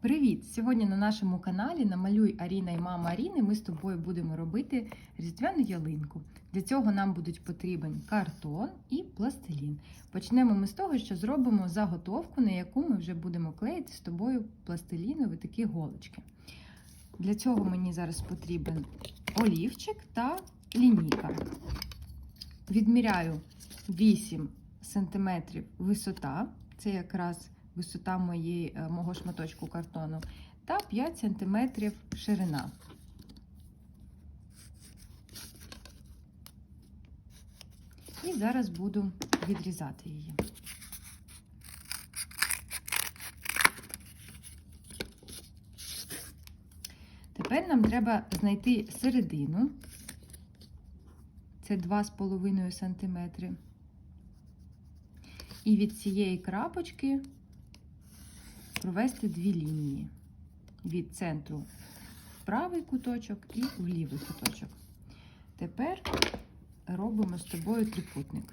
Привіт! Сьогодні на нашому каналі Намалюй Аріна і мама Аріни. Ми з тобою будемо робити різдвяну ялинку. Для цього нам будуть потрібен картон і пластилін. Почнемо ми з того, що зробимо заготовку, на яку ми вже будемо клеїти з тобою пластилінові такі голочки. Для цього мені зараз потрібен олівчик та лінійка. Відміряю 8 см висота, це якраз висота моєї, е, мого шматочку картону, та 5 см ширина. І зараз буду відрізати її. Тепер нам треба знайти середину. Це 2,5 см. І від цієї крапочки провести дві лінії від центру в правий куточок і в лівий куточок. Тепер робимо з тобою трикутник.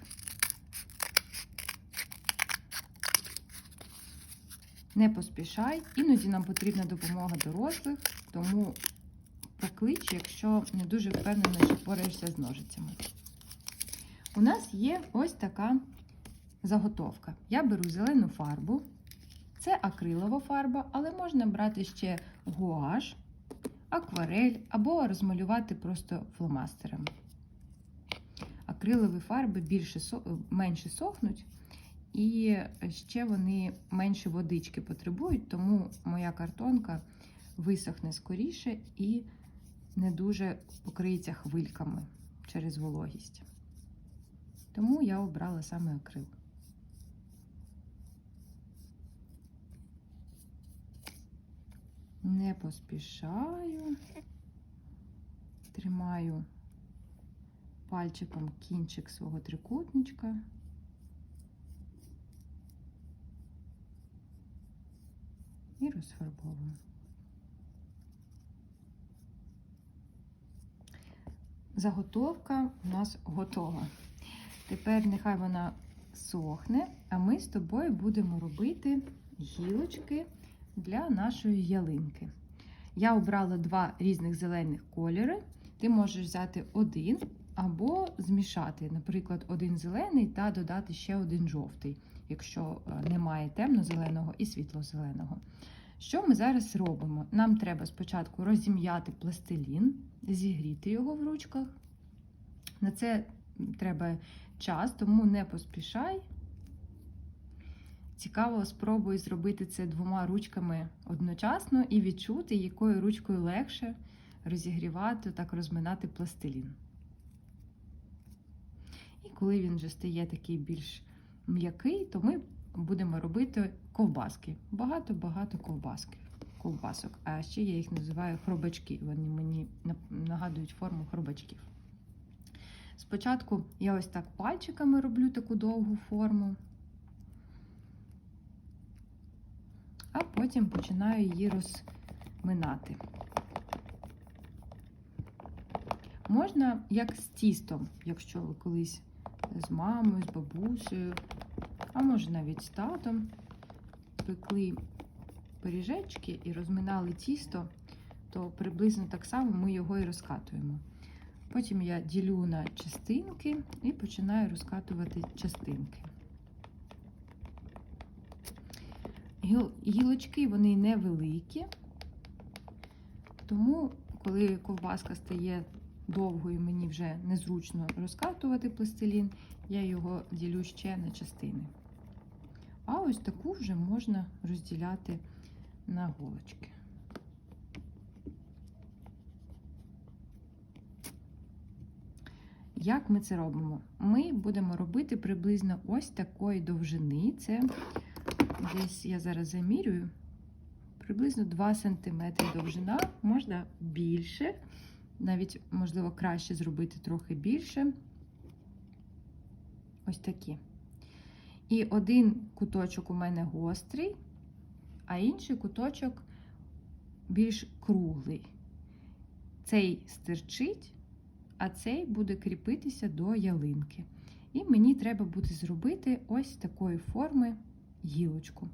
Не поспішай, іноді нам потрібна допомога дорослих, тому поклич, якщо не дуже впевнена, що пораєшся з ножицями. У нас є ось така заготовка. Я беру зелену фарбу. Це акрилова фарба, але можна брати ще гуаш, акварель або розмалювати просто фломастером. Акрилові фарби більше, менше сохнуть, і ще вони менше водички потребують, тому моя картонка висохне скоріше і не дуже покриється хвильками через вологість. Тому я обрала саме акрил. Не поспішаю, тримаю пальчиком кінчик свого трикутничка. І розфарбовую. Заготовка у нас готова. Тепер нехай вона сохне, а ми з тобою будемо робити гілочки для нашої ялинки. Я обрала два різних зелених кольори. Ти можеш взяти один або змішати, наприклад, один зелений та додати ще один жовтий, якщо немає темно-зеленого і світло-зеленого. Що ми зараз робимо? Нам треба спочатку розім'яти пластилін, зігріти його в ручках. На це треба час, тому не поспішай. Цікаво, спробуй зробити це двома ручками одночасно і відчути, якою ручкою легше розігрівати, так розминати пластилін. І коли він вже стає такий більш м'який, то ми будемо робити ковбаски. Багато-багато ковбаски. ковбасок. А ще я їх називаю хробачки. Вони мені нагадують форму хробачків. Спочатку я ось так пальчиками роблю таку довгу форму. а потім починаю її розминати. Можна як з тістом, якщо ви колись з мамою, з бабусею, а може навіть з татом пекли пиріжечки і розминали тісто, то приблизно так само ми його і розкатуємо. Потім я ділю на частинки і починаю розкатувати частинки. Гілочки вони невеликі, тому, коли ковбаска стає довгою, мені вже незручно розкатувати пластилін, я його ділю ще на частини. А ось таку вже можна розділяти на голочки. Як ми це робимо? Ми будемо робити приблизно ось такої довжини. Це Десь я зараз замірюю, приблизно 2 см довжина, можна більше, навіть, можливо, краще зробити трохи більше. Ось такі. І один куточок у мене гострий, а інший куточок більш круглий. Цей стирчить, а цей буде кріпитися до ялинки. І мені треба буде зробити ось такої форми гілочку.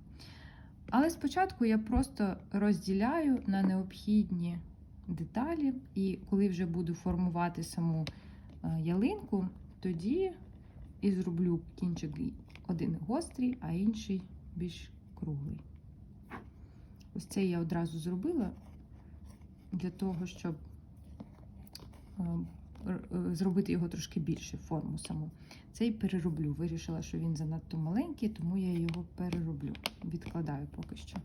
Але спочатку я просто розділяю на необхідні деталі, і коли вже буду формувати саму е, ялинку, тоді і зроблю кінчик один гострий, а інший більш круглий. Ось це я одразу зробила для того, щоб е, е, зробити його трошки більше форму саму. Цей перероблю. Вирішила, що він занадто маленький, тому я його перероблю. Відкладаю поки що.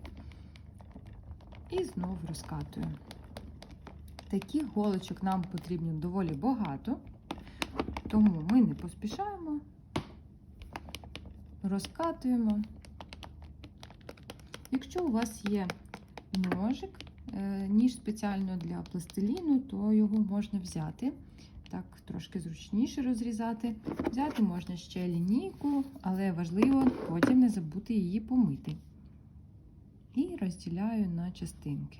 І знову розкатую. Таких голочок нам потрібно доволі багато, тому ми не поспішаємо, розкатуємо. Якщо у вас є ножик, е, ніж спеціально для пластиліну, то його можна взяти. Трошки зручніше розрізати. Взяти можна ще лінійку, але важливо потім не забути її помити. І розділяю на частинки.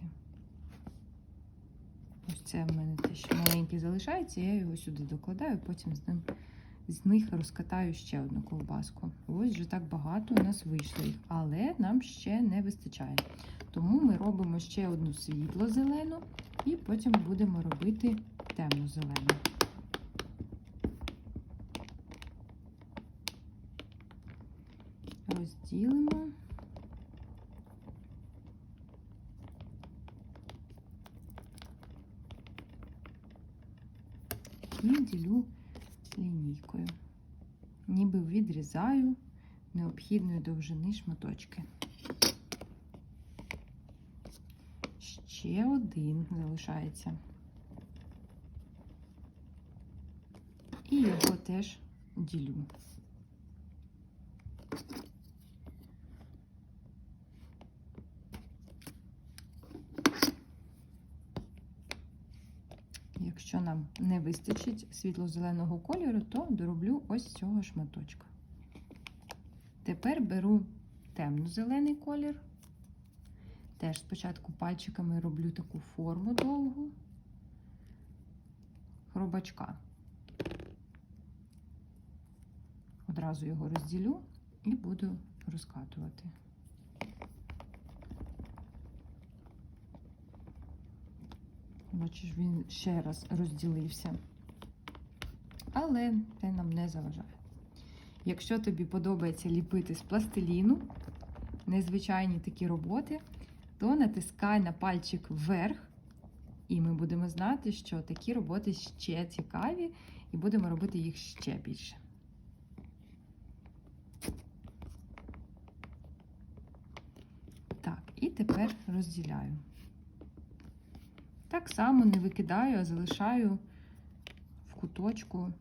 Ось це в мене те, що маленький залишається, я його сюди докладаю, потім з ним з них розкатаю ще одну ковбаску. Ось вже так багато у нас вийшло їх, але нам ще не вистачає. Тому ми робимо ще одну світло-зелену і потім будемо робити темно-зелену. Розділимо. І ділю лінійкою. Ніби відрізаю необхідної довжини шматочки. Ще один залишається. І його теж ділю. Якщо нам не вистачить світло-зеленого кольору, то дороблю ось цього шматочка. Тепер беру темно-зелений колір. Теж спочатку пальчиками роблю таку форму довгу, хробачка. Одразу його розділю і буду розкатувати. Бачиш, він ще раз розділився. Але це нам не заважає. Якщо тобі подобається ліпити з пластиліну, незвичайні такі роботи, то натискай на пальчик вверх, і ми будемо знати, що такі роботи ще цікаві, і будемо робити їх ще більше. Так, і тепер розділяю. Так само не викидаю, а залишаю в куточку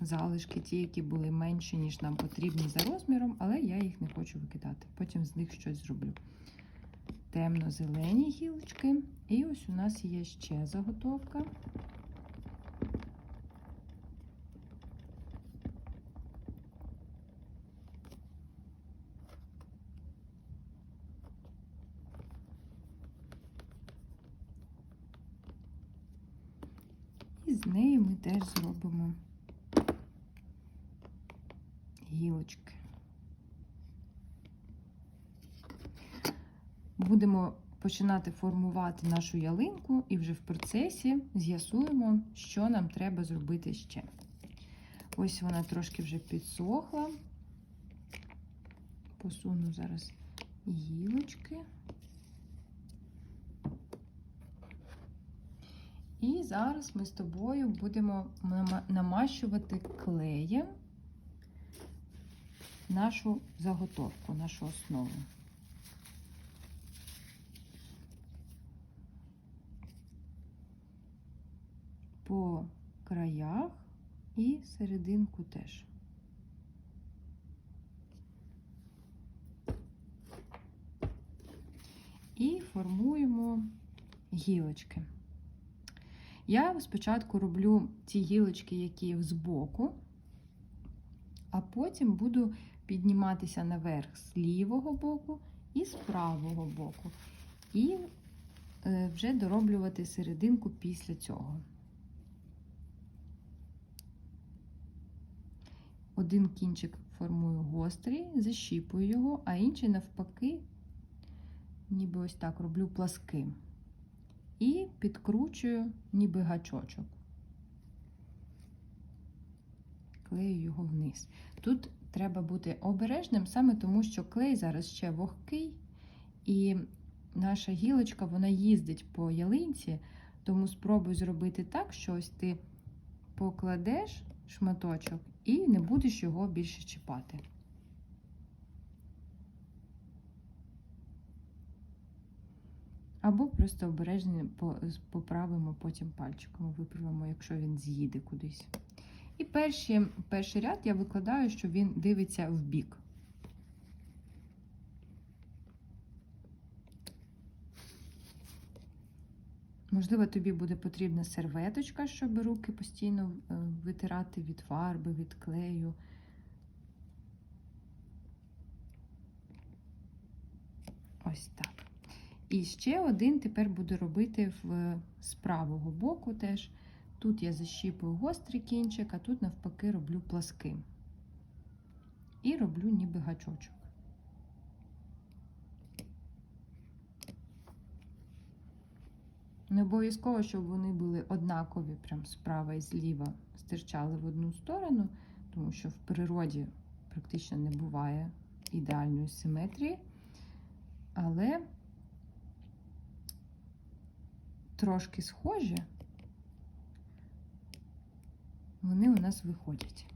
залишки, ті, які були менші, ніж нам потрібні за розміром, але я їх не хочу викидати. Потім з них щось зроблю. Темно-зелені гілочки. І ось у нас є ще заготовка. І ми теж зробимо гілочки. Будемо починати формувати нашу ялинку і вже в процесі з'ясуємо, що нам треба зробити ще. Ось вона трошки вже підсохла. Посуну зараз гілочки. І зараз ми з тобою будемо намащувати клеєм нашу заготовку, нашу основу. По краях і серединку теж. І формуємо гілочки. Я спочатку роблю ті гілочки, які збоку, а потім буду підніматися наверх з лівого боку і з правого боку. І е, вже дороблювати серединку після цього. Один кінчик формую гострий, защіпую його, а інший навпаки ніби ось так роблю пласким. І підкручую ніби гачочок. Клею його вниз. Тут треба бути обережним, саме тому, що клей зараз ще вогкий, і наша гілочка вона їздить по ялинці, тому спробуй зробити так, що ось ти покладеш шматочок і не будеш його більше чіпати. Або просто обережно поправимо потім пальчиком, виправимо, якщо він з'їде кудись. І перші, перший ряд я викладаю, що він дивиться в бік. Можливо, тобі буде потрібна серветочка, щоб руки постійно е, витирати від фарби, від клею. Ось так. І ще один тепер буду робити в, з правого боку теж. Тут я защіпую гострий кінчик, а тут навпаки роблю пласким. І роблю ніби гачочок. Не обов'язково, щоб вони були однакові, прям справа і зліва стирчали в одну сторону, тому що в природі практично не буває ідеальної симетрії. Але трошки схожі, вони у нас виходять.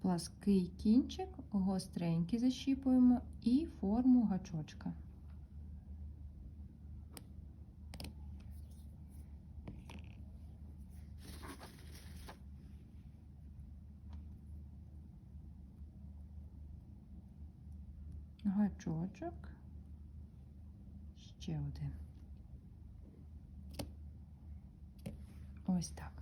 Плаский кінчик, гостренький защіпуємо і форму гачочка. Гачочок. Ще один. Ось так.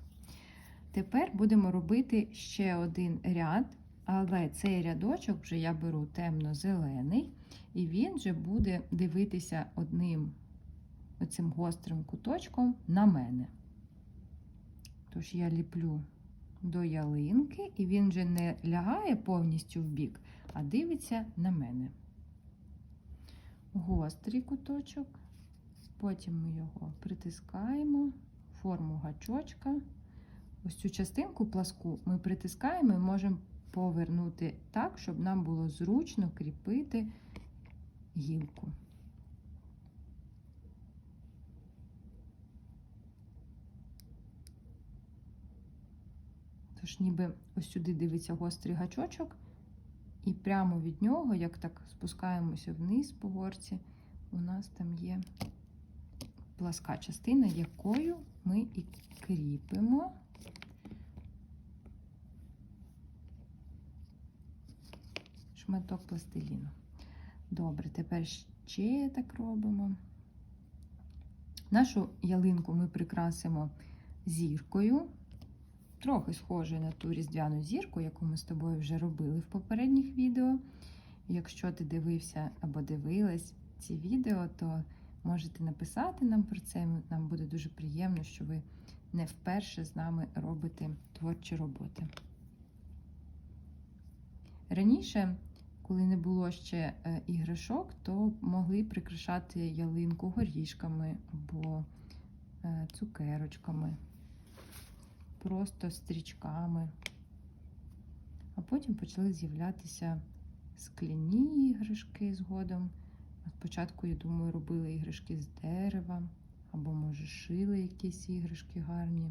Тепер будемо робити ще один ряд, але цей рядочок вже я беру темно-зелений, і він вже буде дивитися одним оцим гострим куточком на мене. Тож я ліплю до ялинки, і він вже не лягає повністю в бік, а дивиться на мене. Гострий куточок, потім ми його притискаємо, форму гачочка. Ось цю частинку пласку ми притискаємо і можемо повернути так, щоб нам було зручно кріпити гілку. Тож, ніби ось сюди дивиться гострий гачочок, і прямо від нього, як так спускаємося вниз по горці, у нас там є пласка частина, якою ми і кріпимо. шматок пластиліну. Добре, тепер ще так робимо. Нашу ялинку ми прикрасимо зіркою, трохи схожою на ту різдвяну зірку, яку ми з тобою вже робили в попередніх відео. Якщо ти дивився або дивилась ці відео, то можете написати нам про це. Нам буде дуже приємно, що ви не вперше з нами робите творчі роботи. Раніше, коли не було ще е, іграшок, то могли прикрашати ялинку горішками або е, цукерочками, просто стрічками. А потім почали з'являтися скляні іграшки згодом. Спочатку, я думаю, робили іграшки з дерева, або, може, шили якісь іграшки гарні.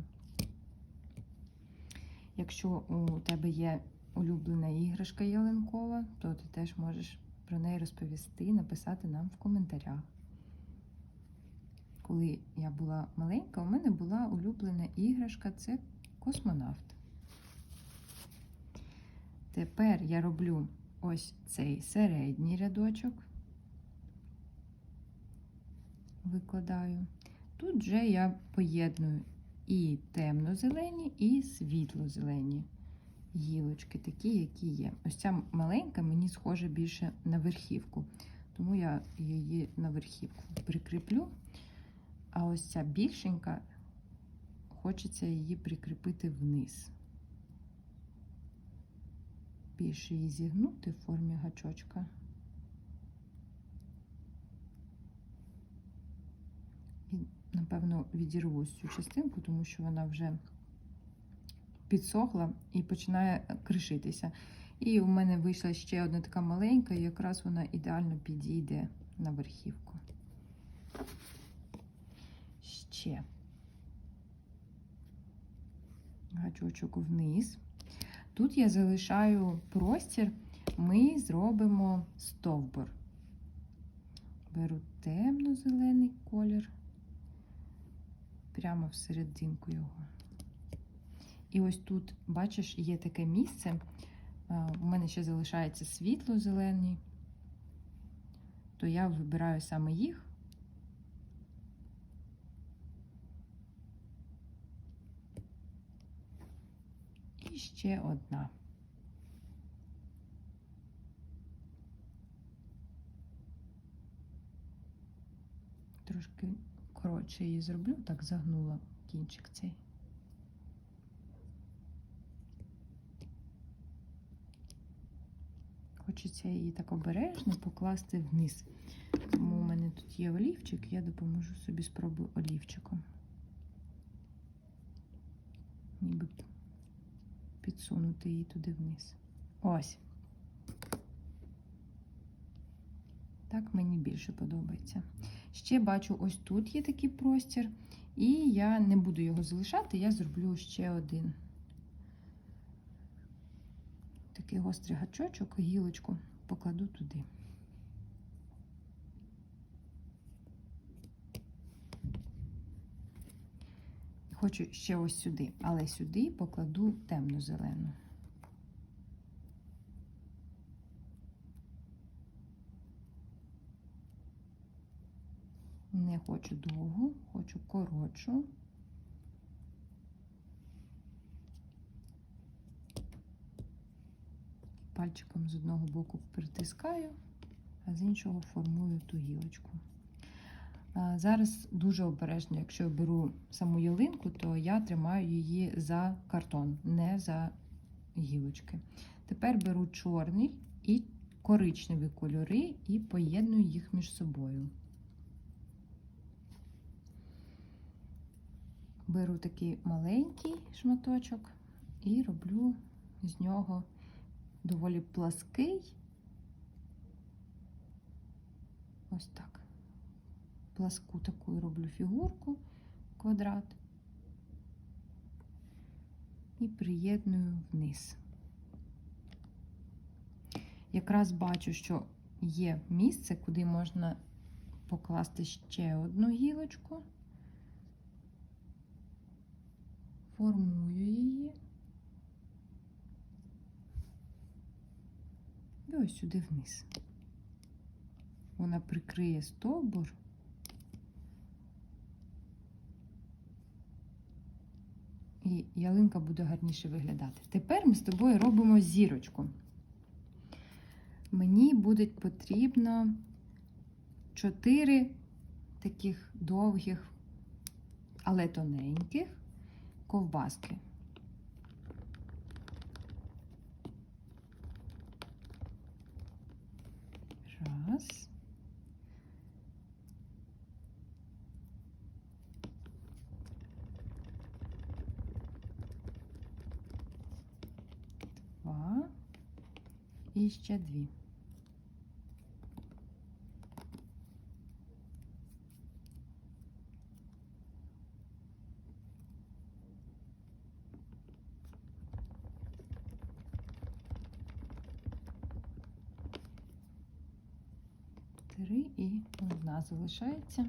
Якщо у тебе є улюблена іграшка ялинкова, то ти теж можеш про неї розповісти, написати нам в коментарях. Коли я була маленька, у мене була улюблена іграшка це космонавт. Тепер я роблю ось цей середній рядочок, викладаю. Тут вже я поєдную і темно-зелені, і світло-зелені гілочки, такі, які є. Ось ця маленька мені схожа більше на верхівку, тому я її на верхівку прикріплю. А ось ця більшенька, хочеться її прикріпити вниз. більше її зігнути в формі гачочка. І, напевно, відірву цю частинку, тому що вона вже підсохла і починає кришитися. І у мене вийшла ще одна така маленька, і якраз вона ідеально підійде на верхівку. Ще гачочок вниз. Тут я залишаю простір, ми зробимо стовбур. Беру темно-зелений колір, прямо всерединку його. І ось тут, бачиш, є таке місце. У мене ще залишається світло-зелений, то я вибираю саме їх. І ще одна. Трошки коротше її зроблю, так загнула кінчик цей. Хочеться її так обережно покласти вниз. Тому у мене тут є олівчик, я допоможу собі спробую олівчиком. Ніби підсунути її туди вниз. Ось. Так мені більше подобається. Ще бачу, ось тут є такий простір, і я не буду його залишати, я зроблю ще один такий гострий гачочок, гілочку покладу туди. Хочу ще ось сюди, але сюди покладу темно-зелену. Не хочу довгу, хочу коротшу. Пальчиком з одного боку притискаю, а з іншого формую ту гілочку. Зараз дуже обережно, якщо я беру саму ялинку, то я тримаю її за картон, не за гілочки. Тепер беру чорний і коричневі кольори і поєдную їх між собою. Беру такий маленький шматочок і роблю з нього доволі плаский. Ось так. Пласку таку роблю фігурку, квадрат і приєдную вниз. Якраз бачу, що є місце, куди можна покласти ще одну гілочку, формую її. І ось сюди вниз. Вона прикриє стовбур. І ялинка буде гарніше виглядати. Тепер ми з тобою робимо зірочку. Мені буде потрібно 4 таких довгих, але тоненьких ковбаски. Раз. Два. І ще дві. Три і одна залишається.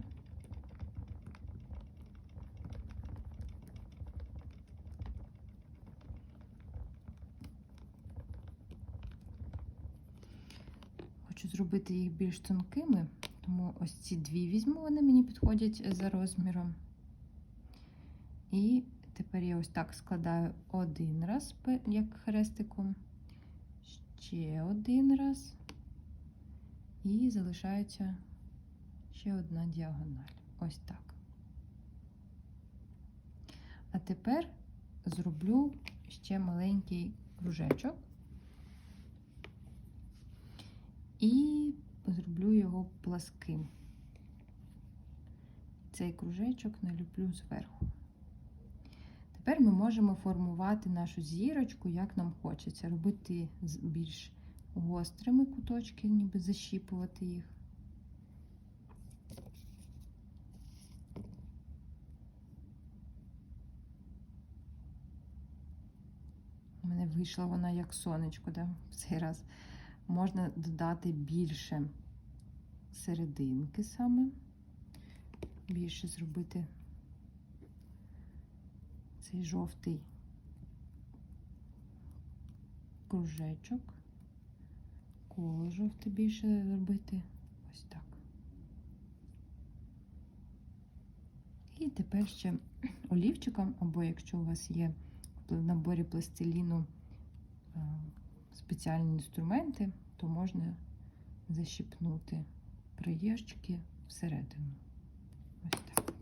Хочу зробити їх більш тонкими, тому ось ці дві візьму, вони мені підходять за розміром. І тепер я ось так складаю один раз, як хрестиком, ще один раз. І залишається ще одна діагональ. Ось так. А тепер зроблю ще маленький кружечок. І зроблю його пласким. Цей кружечок наліплю зверху. Тепер ми можемо формувати нашу зірочку, як нам хочеться. Робити з більш гострими куточки, ніби защіпувати їх. У мене вийшла вона як сонечко, да? в цей раз. Можна додати більше серединки саме, більше зробити цей жовтий кружечок, коло жовте більше зробити ось так. І тепер ще олівчиком, або якщо у вас є в наборі пластиліну е, спеціальні інструменти, то можна защипнути приєшчики всередину. Ось так.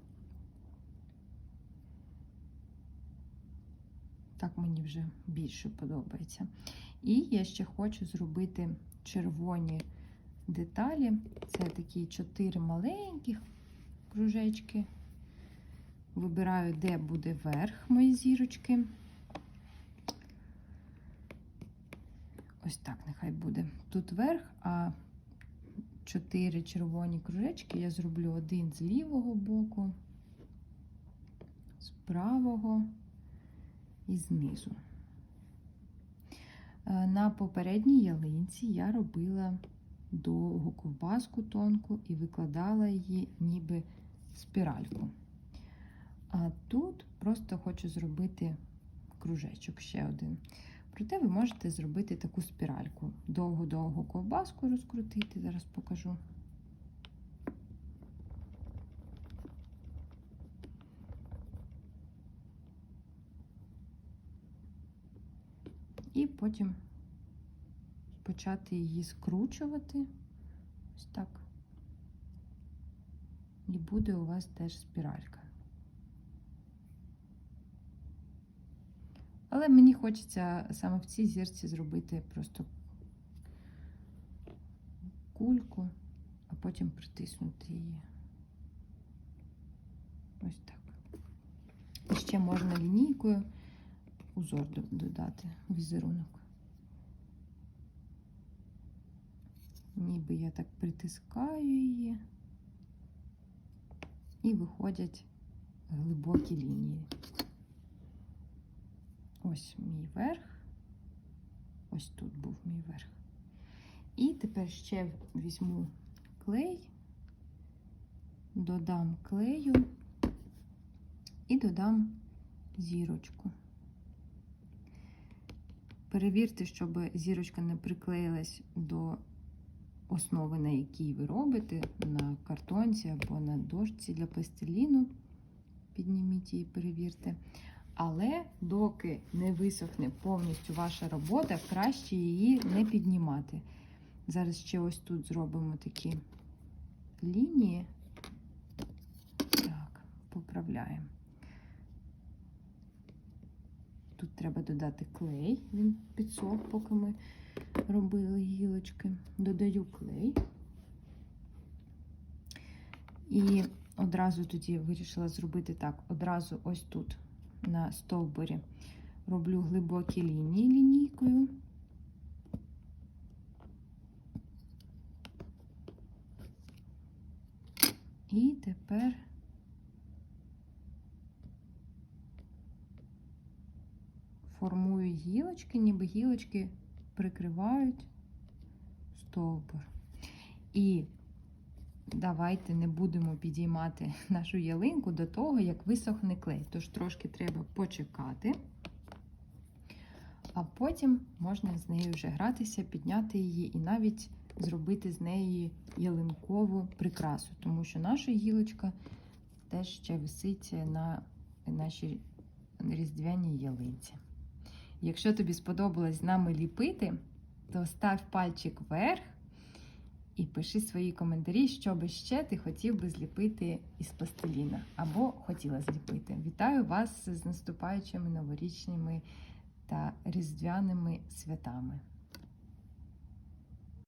Так мені вже більше подобається. І я ще хочу зробити червоні деталі. Це такі чотири маленьких кружечки. Вибираю, де буде верх моєї зірочки. Ось так нехай буде. Тут верх, а чотири червоні кружечки я зроблю один з лівого боку, з правого і знизу. Е, На попередній ялинці я робила довгу ковбаску тонку і викладала її ніби спіральку. А тут просто хочу зробити кружечок ще один. Проте ви можете зробити таку спіральку. Довгу-довгу ковбаску розкрутити, зараз покажу. І потім почати її скручувати. Ось так. І буде у вас теж спіралька. Але мені хочеться саме в цій зірці зробити просто кульку, а потім притиснути її. Ось так. І ще можна лінійкою узор додати, візерунок. Ніби я так притискаю її, і виходять глибокі лінії. Ось мій верх. Ось тут був мій верх. І тепер ще візьму клей, додам клею і додам зірочку. Перевірте, щоб зірочка не приклеїлась до основи, на якій ви робите, на картонці або на дошці для пластиліну. Підніміть її, перевірте. Але доки не висохне повністю ваша робота, краще її не піднімати. Зараз ще ось тут зробимо такі лінії. Так, поправляємо. Тут треба додати клей, він підсох, поки ми робили гілочки. Додаю клей. І одразу тоді вирішила зробити так: одразу ось тут на стовбурі роблю глибокі лінії лінійкою. І тепер формую гілочки, ніби гілочки прикривають стовбур. І давайте не будемо підіймати нашу ялинку до того, як висохне клей. Тож трошки треба почекати, а потім можна з нею вже гратися, підняти її і навіть зробити з неї ялинкову прикрасу, тому що наша гілочка теж ще висить на нашій різдвяній ялинці. Якщо тобі сподобалось з нами ліпити, то став пальчик вверх і пиши свої коментарі, що би ще ти хотів би зліпити із пластиліна або хотіла зліпити. Вітаю вас з наступаючими новорічними та різдвяними святами!